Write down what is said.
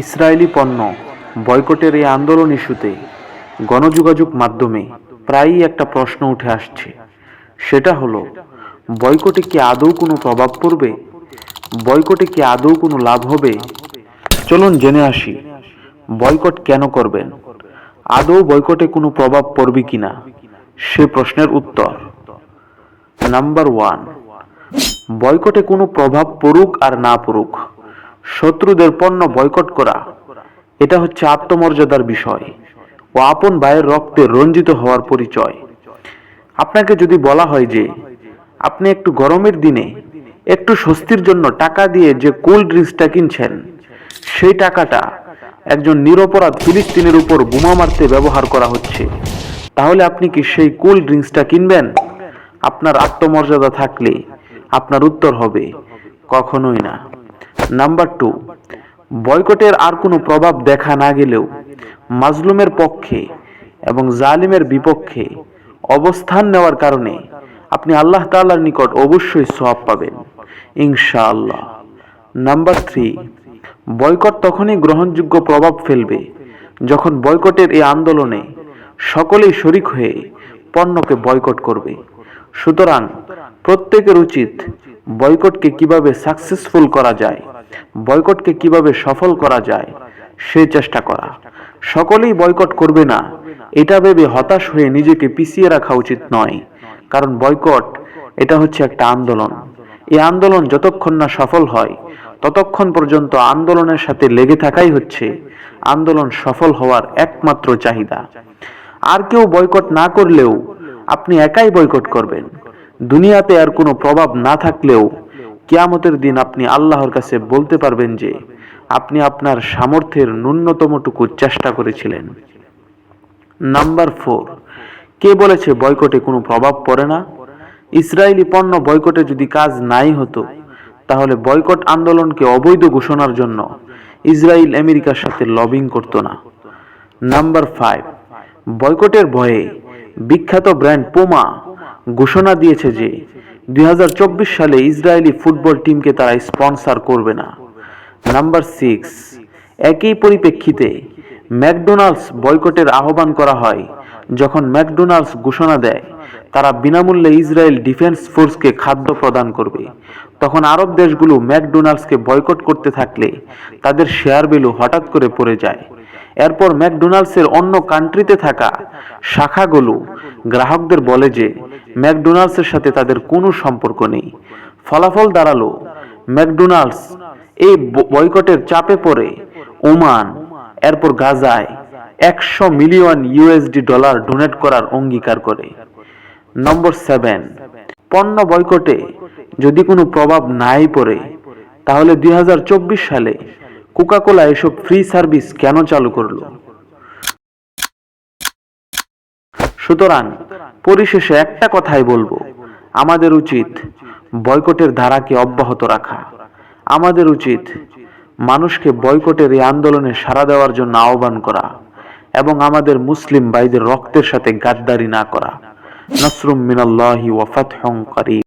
Israeli পণ্য বয়কটের এই আন্দোলন ইস্যুতে গণযোগাযোগ মাধ্যমে প্রায়ই একটা প্রশ্ন উঠে আসছে। সেটা হলো, বয়কটে কি আদৌ কোনো প্রভাব পড়বে? বয়কটে কি আদৌ কোনো লাভ হবে? চলুন জেনে আসি, বয়কট কেন করবেন? আদৌ বয়কটে কোনো প্রভাব পড়বে কিনা? সে প্রশ্নের উত্তর। নাম্বার ওয়ান, বয়কটে কোনো প্রভাব পড়ুক আর না পড়ুক। শত্রুদের পণ্য বয়কট করা। এটা হচ্ছে আত্মমর্যাদার বিষয় ও আপন ভাইয়ের রক্তে রঞ্জিত হওয়ার পরিচয়। আপনাকে যদি বলা হয় যে, আপনি একটু গরমের দিনে একটু স্বস্তির জন্য টাকা দিয়ে যে কোল্ড ড্রিঙ্কসটা কিনছেন, সেই টাকাটা একজন নিরপরাধ ফিলিস্তিনের উপর বোমা মারতে ব্যবহার করা হচ্ছে, তাহলে আপনি কি সেই কোল্ড ড্রিঙ্কসটা কিনবেন? আপনার আত্মমর্যাদা থাকলে আপনার উত্তর হবে, কখনোই না। নাম্বার টু বয়কটের আর কোনো প্রভাব দেখা না গেলেও মাজলুমের পক্ষে এবং জালিমের বিপক্ষে অবস্থান নেওয়ার কারণে আপনি আল্লাহ তাআলার নিকট অবশ্যই সওয়াব পাবেন, ইনশাআল্লাহ। নাম্বার থ্রি বয়কট তখনই গ্রহণযোগ্য প্রভাব ফেলবে যখন বয়কটের এই আন্দোলনে সকলেই শরিক হয়ে পণ্যকে বয়কট করবে। সুতরাং প্রত্যেকের উচিত বয়কটকে কীভাবে সাকসেসফুল করা যায় বয়কটকে কীভাবে সফল করা যায়, সে চেষ্টা করা। সকলেই বয়কট করবে না। এটা ভেবে হতাশ হয়ে নিজেকে পিছিয়ে রাখা উচিত নয়। কারণ বয়কট, এটা হচ্ছে একটা আন্দোলন। এই আন্দোলন যতক্ষণ না সফল হয়, ততক্ষণ পর্যন্ত আন্দোলনের সাথে লেগে থাকাই হচ্ছে আন্দোলন সফল হওয়ার একমাত্র চাহিদা। আর কেউ বয়কট না করলেও আপনি একাই বয়কট করবেন। দুনিয়াতে আর কোনো প্রভাব না থাকলেও কিয়ামতের দিন আপনি আল্লাহর কাছে বলতে পারবেন যে, আপনি আপনার সামর্থ্যের ন্যূনতমটুকু চেষ্টা করেছিলেন। নাম্বার ফোর, কে বলেছে বয়কটে কোনো প্রভাব পড়ে না? ইসরায়েলি পণ্য বয়কটে যদি কাজ নাই হতো, তাহলে বয়কট আন্দোলনকে অবৈধ ঘোষণার জন্য ইসরায়েল আমেরিকার সাথে লবিং করতো না। নাম্বার ফাইভ, বয়কটের ভয়ে বিখ্যাত ব্র্যান্ড পোমা ঘোষণা দিয়েছে যে দুই হাজার চব্বিশ সালে ইসরায়েলি ফুটবল টিমকে তারা স্পন্সর করবে না। নাম্বার সিক্স, একই পরিপ্রেক্ষিতে ম্যাকডোনাল্ডস বয়কটের আহ্বান করা হয়। যখন ম্যাকডোনাল্ডস ঘোষণা দেয়, তারা বিনামূল্যে ইসরায়েল ডিফেন্স ফোর্সকে খাদ্য প্রদান করবে। তখন আরব দেশগুলো ম্যাকডোনাল্ডসকে বয়কট করতে থাকলে তাদের শেয়ার ভ্যালু হঠাৎ করে পড়ে যায়। এরপর ম্যাকডোনাল্ডসের অন্য কান্ট্রিতে থাকা শাখাগুলো গ্রাহকদের বলে যে, ম্যাকডোনাল্ডসের সাথে তাদের কোনো সম্পর্ক নেই। ফলাফল দাঁড়াল, ম্যাকডোনাল্ডস এই বয়কটের চাপে পড়ে ওমান, এরপর গাজায় একশো মিলিয়ন ইউএসডি ডলার ডোনেট করার অঙ্গীকার করে। নম্বর সেভেন, পণ্য বয়কটে যদি কোনো প্রভাব নাই পড়ে, তাহলে দুই হাজার চব্বিশ সালে কোকাকোলা এসব ফ্রি সার্ভিস কেন চালু করল? সুতরাং পরিশেষে একটা কথাই বলব। আমাদের উচিত বয়কটের ধারাকে অব্যাহত রাখা। আমাদের উচিত মানুষকে বয়কটের এই আন্দোলনে সাড়া দেওয়ার জন্য আহ্বান করা এবং আমাদের মুসলিম ভাইদের রক্তের সাথে গাদ্দারি না করা। নসরুম মিনাল্লাহি ওয়া ফাতহুম করিম।